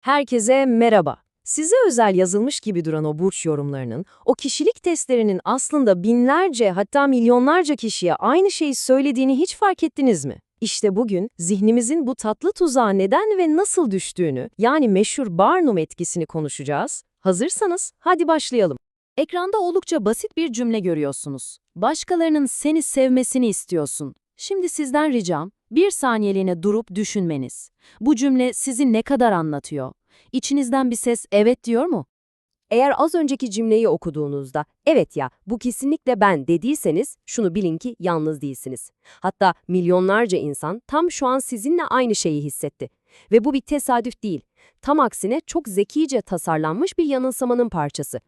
Herkese merhaba. Size özel yazılmış gibi duran o burç yorumlarının, o kişilik testlerinin aslında binlerce hatta milyonlarca kişiye aynı şeyi söylediğini hiç fark ettiniz mi? İşte bugün zihnimizin bu tatlı tuzağa neden ve nasıl düştüğünü, yani meşhur Barnum etkisini konuşacağız. Hazırsanız hadi başlayalım. Ekranda oldukça basit bir cümle görüyorsunuz. Başkalarının seni sevmesini istiyorsun. Şimdi sizden ricam, bir saniyeliğine durup düşünmeniz. Bu cümle sizi ne kadar anlatıyor? İçinizden bir ses evet diyor mu? Eğer az önceki cümleyi okuduğunuzda, evet ya bu kesinlikle ben dediyseniz şunu bilin ki yalnız değilsiniz. Hatta milyonlarca insan tam şu an sizinle aynı şeyi hissetti. Ve bu bir tesadüf değil. Tam aksine çok zekice tasarlanmış bir yanılsamanın parçası.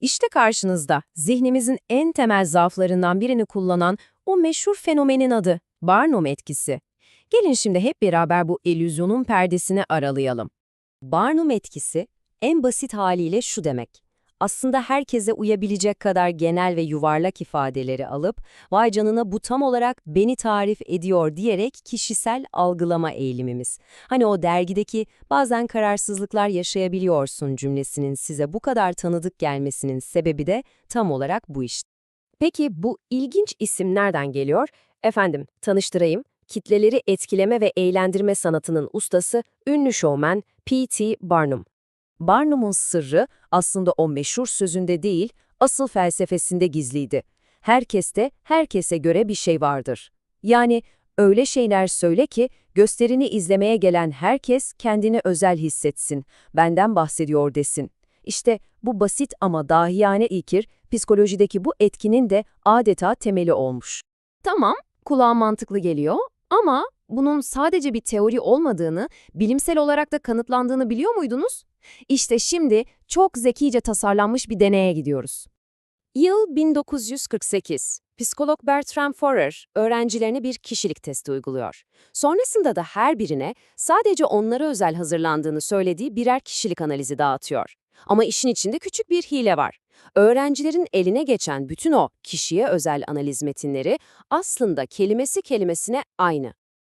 İşte karşınızda zihnimizin en temel zaaflarından birini kullanan o meşhur fenomenin adı Barnum etkisi. Gelin şimdi hep beraber bu illüzyonun perdesini aralayalım. Barnum etkisi en basit haliyle şu demek. Aslında herkese uyabilecek kadar genel ve yuvarlak ifadeleri alıp vay canına bu tam olarak beni tarif ediyor diyerek kişisel algılama eğilimimiz. Hani o dergideki bazen kararsızlıklar yaşayabiliyorsun cümlesinin size bu kadar tanıdık gelmesinin sebebi de tam olarak bu işte. Peki bu ilginç isim nereden geliyor? Efendim, tanıştırayım. Kitleleri etkileme ve eğlendirme sanatının ustası, ünlü şovmen P.T. Barnum. Barnum'un sırrı aslında o meşhur sözünde değil, asıl felsefesinde gizliydi. Herkeste, herkese göre bir şey vardır. Yani öyle şeyler söyle ki gösterini izlemeye gelen herkes kendini özel hissetsin, benden bahsediyor desin. İşte bu basit ama dahiyane ilkir, psikolojideki bu etkinin de adeta temeli olmuş. Tamam, kulağa mantıklı geliyor ama bunun sadece bir teori olmadığını, bilimsel olarak da kanıtlandığını biliyor muydunuz? İşte şimdi çok zekice tasarlanmış bir deneye gidiyoruz. Yıl 1948. Psikolog Bertram Forer öğrencilerine bir kişilik testi uyguluyor. Sonrasında da her birine sadece onlara özel hazırlandığını söylediği birer kişilik analizi dağıtıyor. Ama işin içinde küçük bir hile var. Öğrencilerin eline geçen bütün o kişiye özel analiz metinleri aslında kelimesi kelimesine aynı.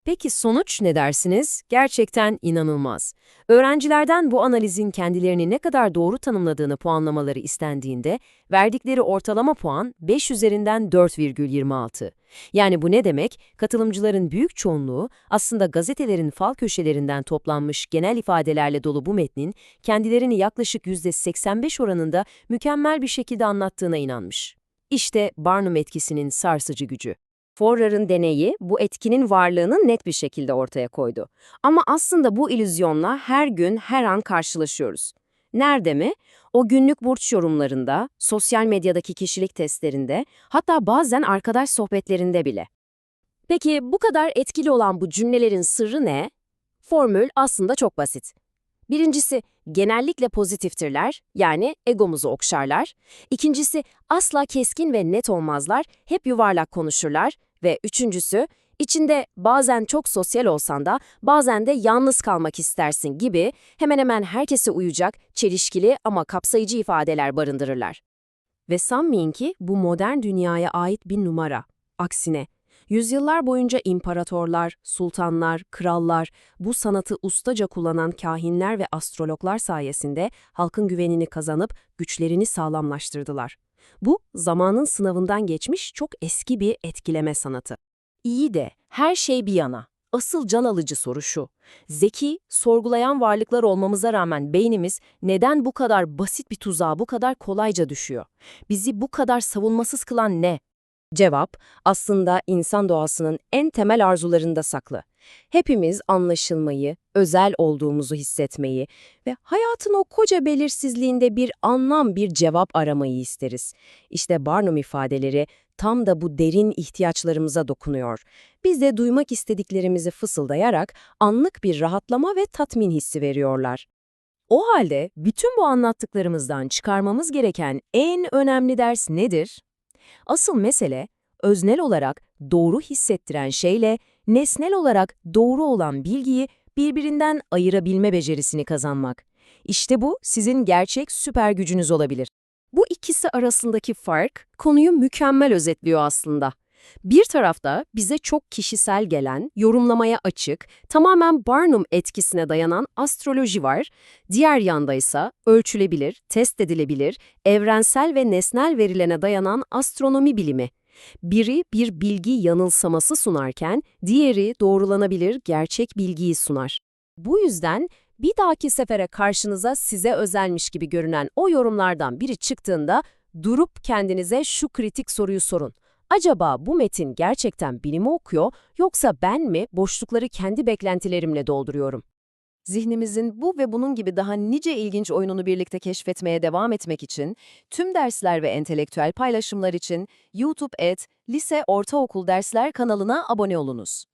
Peki sonuç ne dersiniz? Gerçekten inanılmaz. Öğrencilerden bu analizin kendilerini ne kadar doğru tanımladığını puanlamaları istendiğinde verdikleri ortalama puan 5 üzerinden 4,26. Yani bu ne demek? Katılımcıların büyük çoğunluğu aslında gazetelerin fal köşelerinden toplanmış genel ifadelerle dolu bu metnin kendilerini yaklaşık %85 oranında mükemmel bir şekilde anlattığına inanmış. İşte Barnum etkisinin sarsıcı gücü. Forer'ın deneyi bu etkinin varlığını net bir şekilde ortaya koydu. Ama aslında bu illüzyonla her gün, her an karşılaşıyoruz. Nerede mi? O günlük burç yorumlarında, sosyal medyadaki kişilik testlerinde, hatta bazen arkadaş sohbetlerinde bile. Peki bu kadar etkili olan bu cümlelerin sırrı ne? Formül aslında çok basit. Birincisi, genellikle pozitiftirler, yani egomuzu okşarlar. İkincisi, asla keskin ve net olmazlar, hep yuvarlak konuşurlar. Ve üçüncüsü, içinde bazen çok sosyal olsan da bazen de yalnız kalmak istersin gibi hemen hemen herkese uyacak, çelişkili ama kapsayıcı ifadeler barındırırlar. Ve sanmayın ki bu modern dünyaya ait bir numara. Aksine, yüzyıllar boyunca imparatorlar, sultanlar, krallar, bu sanatı ustaca kullanan kahinler ve astrologlar sayesinde halkın güvenini kazanıp güçlerini sağlamlaştırdılar. Bu, zamanın sınavından geçmiş çok eski bir etkileme sanatı. İyi de her şey bir yana. Asıl can alıcı soru şu. Zeki, sorgulayan varlıklar olmamıza rağmen beynimiz neden bu kadar basit bir tuzağa bu kadar kolayca düşüyor? Bizi bu kadar savunmasız kılan ne? Cevap, aslında insan doğasının en temel arzularında saklı. Hepimiz anlaşılmayı, özel olduğumuzu hissetmeyi ve hayatın o koca belirsizliğinde bir anlam, bir cevap aramayı isteriz. İşte Barnum ifadeleri tam da bu derin ihtiyaçlarımıza dokunuyor. Biz de duymak istediklerimizi fısıldayarak anlık bir rahatlama ve tatmin hissi veriyorlar. O halde bütün bu anlattıklarımızdan çıkarmamız gereken en önemli ders nedir? Asıl mesele, öznel olarak doğru hissettiren şeyle nesnel olarak doğru olan bilgiyi birbirinden ayırabilme becerisini kazanmak. İşte bu sizin gerçek süper gücünüz olabilir. Bu ikisi arasındaki fark konuyu mükemmel özetliyor aslında. Bir tarafta bize çok kişisel gelen, yorumlamaya açık, tamamen Barnum etkisine dayanan astroloji var. Diğer yanda ise ölçülebilir, test edilebilir, evrensel ve nesnel verilene dayanan astronomi bilimi. Biri bir bilgi yanılsaması sunarken, diğeri doğrulanabilir gerçek bilgiyi sunar. Bu yüzden bir dahaki sefere karşınıza size özelmiş gibi görünen o yorumlardan biri çıktığında durup kendinize şu kritik soruyu sorun. Acaba bu metin gerçekten bilimi okuyor yoksa ben mi boşlukları kendi beklentilerimle dolduruyorum? Zihnimizin bu ve bunun gibi daha nice ilginç oyununu birlikte keşfetmeye devam etmek için, tüm dersler ve entelektüel paylaşımlar için YouTube et Lise Ortaokul Dersler kanalına abone olunuz.